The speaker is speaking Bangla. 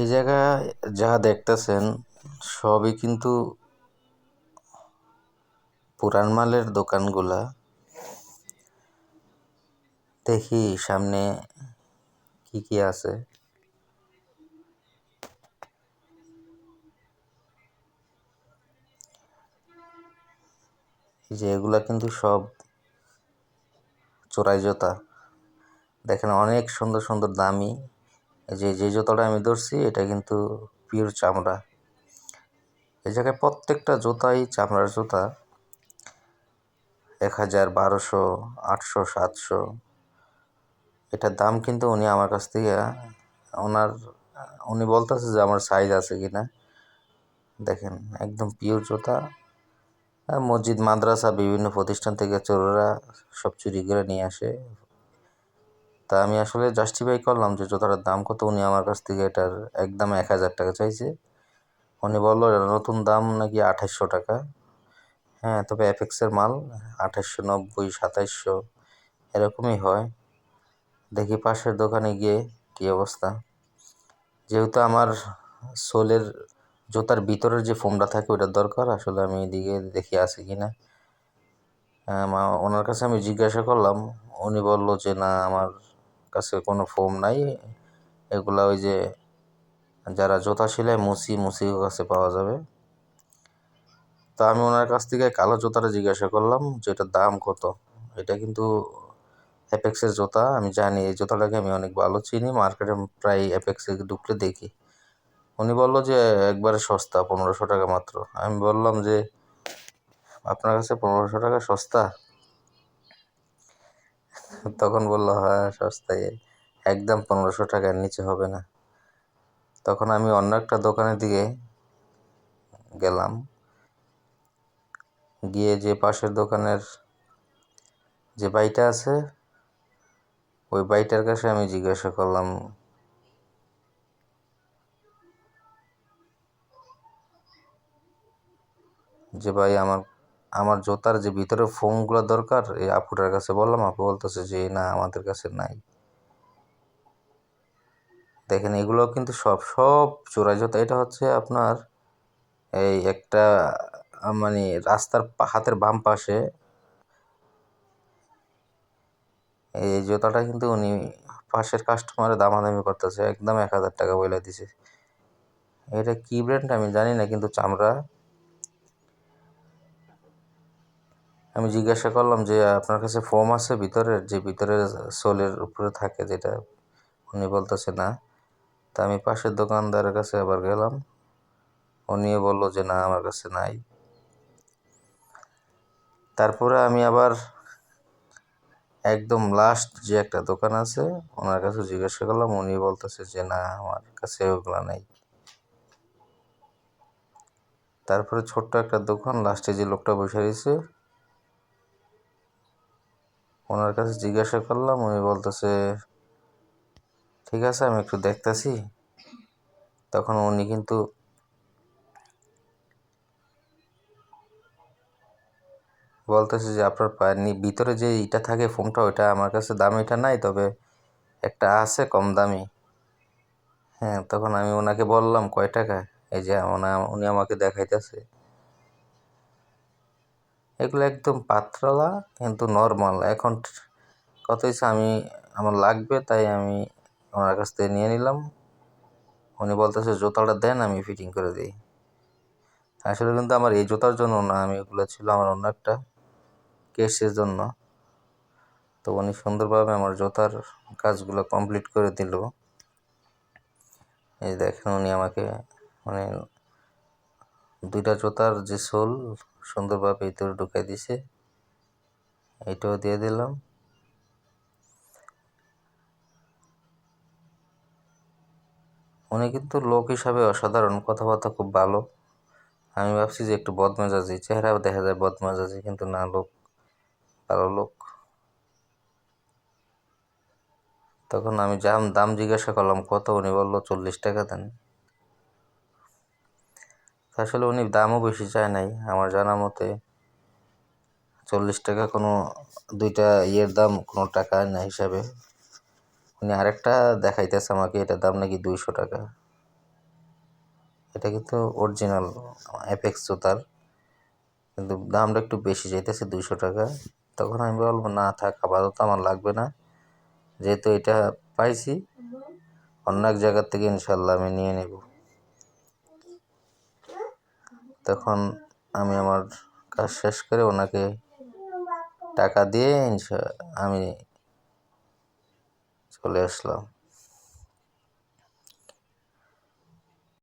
এই জায়গায় যা দেখতেছেন, সবই কিন্তু পুরান মালের দোকানগুলা। দেখি সামনে কি কি আছে। যে এগুলা কিন্তু সব চোরাই জোতা। দেখেন অনেক সুন্দর সুন্দর দামি। যে যে জুতোটা আমি ধরছি, এটা কিন্তু পিওর চামড়া। এই জায়গায় প্রত্যেকটা জুতাই চামড়ার জুতা। এক হাজার বারোশো, আটশো, সাতশো। এটার দাম কিন্তু উনি আমার কাছ থেকে, ওনার, উনি বলতেছে যে আমার সাইজ আছে কি না দেখেন, একদম পিওর জুতা। মসজিদ, মাদ্রাসা, বিভিন্ন প্রতিষ্ঠান থেকে চোররা সব চুরি করে নিয়ে আসে। তা আমি আসলে জাস্টিফাই করলাম যে জুতাটার দাম কত, উনি আমার কাছ থেকে এটার একদম এক হাজার টাকা চাইছে। উনি বলল নতুন দাম নাকি আঠাশশো টাকা? হ্যাঁ তবে অ্যাপেক্সের মাল আঠাশশো নব্বই, সাতাইশশো, এরকমই হয়। দেখি পাশের দোকানে গিয়ে কী অবস্থা। যেহেতু আমার সোলের জুতার ভিতরের যে ফোমটা থাকে ওটার দরকার, আসলে আমি এদিকে দেখি আছে কি না ওনার কাছে আমি জিজ্ঞাসা করলাম। উনি বলল যে, না, আমার কাছে কোনো ফোম নাই। এগুলা ওই যে যারা জুতা সেলাই মুসি, মুসির কাছে পাওয়া যাবে। তো আমি ওনার কাছ থেকে কালো জুতাটা জিজ্ঞাসা করলাম যে এটার দাম কত? এটা কিন্তু অ্যাপেক্সের জুতা, আমি জানি এই জুতাটাকে আমি অনেক ভালো চিনি, মার্কেটে প্রায় অ্যাপেক্সে ঢুকলে দেখি। উনি বলল যে, একবারে সস্তা, পনেরোশো টাকা মাত্র। আমি বললাম যে, আপনার কাছে পনেরোশো টাকা সস্তা? তখন বলল হ্যাঁ সস্তায় একদম পনেরোশো টাকার নিচে হবে না। তখন আমি অন্য একটা দোকানের দিকে গেলাম। গিয়ে যে পাশের দোকানের যে বাইটা আছে, ওই বাইটার কাছে আমি জিজ্ঞাসা করলাম, যে ভাই, আমার আমার জুতার যে ভিতরে ফোমগুলো দরকার, এই আপুটার কাছে বললাম, আপু বলতেছে যে, না, আমাদের কাছে নাই। দেখেন, এগুলো কিন্তু সব সব চোরাই জুতা। এটা হচ্ছে আপনার এই একটা মানে রাস্তার হাতের বাম পাশে এই জুতাটা কিন্তু উনি পাশের কাস্টমারে দামাদামি করতেছে, একদম এক হাজার টাকা বলে দিছে। এটা কি ব্র্যান্ড আমি জানি না, কিন্তু চামড়া আমি জিজ্ঞাসা করলাম যে, আপনার কাছে ফোম আছে ভিতরের? যে ভিতরের সোলের উপরে থাকে যেটা, উনি বলতেছে, না। তা আমি পাশের দোকানদারের কাছে আবার গেলাম। উনিও বলল যে, না, আমার কাছে নাই। তারপরে আমি আবার একদম লাস্ট যে একটা দোকান আছে, ওনার কাছে জিজ্ঞাসা করলাম, উনি বলতেছে যে, না, আমার কাছে ওগুলো নাই। তারপরে ছোট্ট একটা দোকান লাস্টে যে লোকটা বসে রয়েছে ওনার কাছে জিজ্ঞাসা করলাম, উনি বলতেছে, ঠিক আছে, আমি একটু দেখতেছি। তখন উনি কিন্তু বলতেছে যে, আপনার পায়ের ভিতরে যে ইটা থাকে ফোমটা, ওইটা আমার কাছে দাম, এটা নাই, তবে একটা আছে কম দামি। হ্যাঁ তখন আমি ওনাকে বললাম, কয় টাকা? এই যে উনি আমাকে দেখাইতেছে। এগুলো একদম পাতলা কিন্তু নর্মাল এখন কত হয়েছে আমি, আমার লাগবে, তাই আমি ওনার কাছ থেকে নিয়ে নিলাম। উনি বলতেছে, জুতাটা দেন, আমি ফিটিং করে দিই। আসলে কিন্তু আমার এই জুতার জন্য না, আমি এগুলো ছিল আমার অন্য একটা কেসের জন্য। তো উনি সুন্দরভাবে আমার জুতার কাজগুলো কমপ্লিট করে দিল। এই দেখেন উনি আমাকে মানে দুইটা জুতার যে সোল সুন্দরভাবে ভিতরে ঢুকাই দিছে এইটাও দিয়ে দিলাম। উনি কিন্তু লোক হিসাবে অসাধারণ, কথাবার্তা খুব ভালো। আমি ভাবছি যে একটু বদমেজাজি চেহারা দেখা যায় বদমেজাজি, কিন্তু না লোক, ভালো লোক। তখন আমি যাম দাম জিজ্ঞাসা করলাম, কত? উনি বলল চল্লিশ টাকা দেন। আসলে উনি দামও বেশি চায় নাই। আমার জানা মতে চল্লিশ টাকা কোনো দুইটা ইয়ের দাম কোনো টাকা না হিসাবে। উনি আরেকটা দেখাইতেছে আমাকে, এটার দাম নাকি দুইশো টাকা। এটা কিন্তু অরিজিনাল অ্যাপেক্স জুতার, কিন্তু দামটা একটু বেশি চাইতেছে দুইশো টাকা। তখন আমি বলব, না, থাক, আপাতত আমার লাগবে না। যেহেতু এটা পাইছি, অন্য এক জায়গার থেকে ইনশাল্লাহ আমি নিয়ে নেব। তখন আমি আমার কাজ শেষ করে ওনাকে টাকা দিয়ে আমি চলে আসলাম।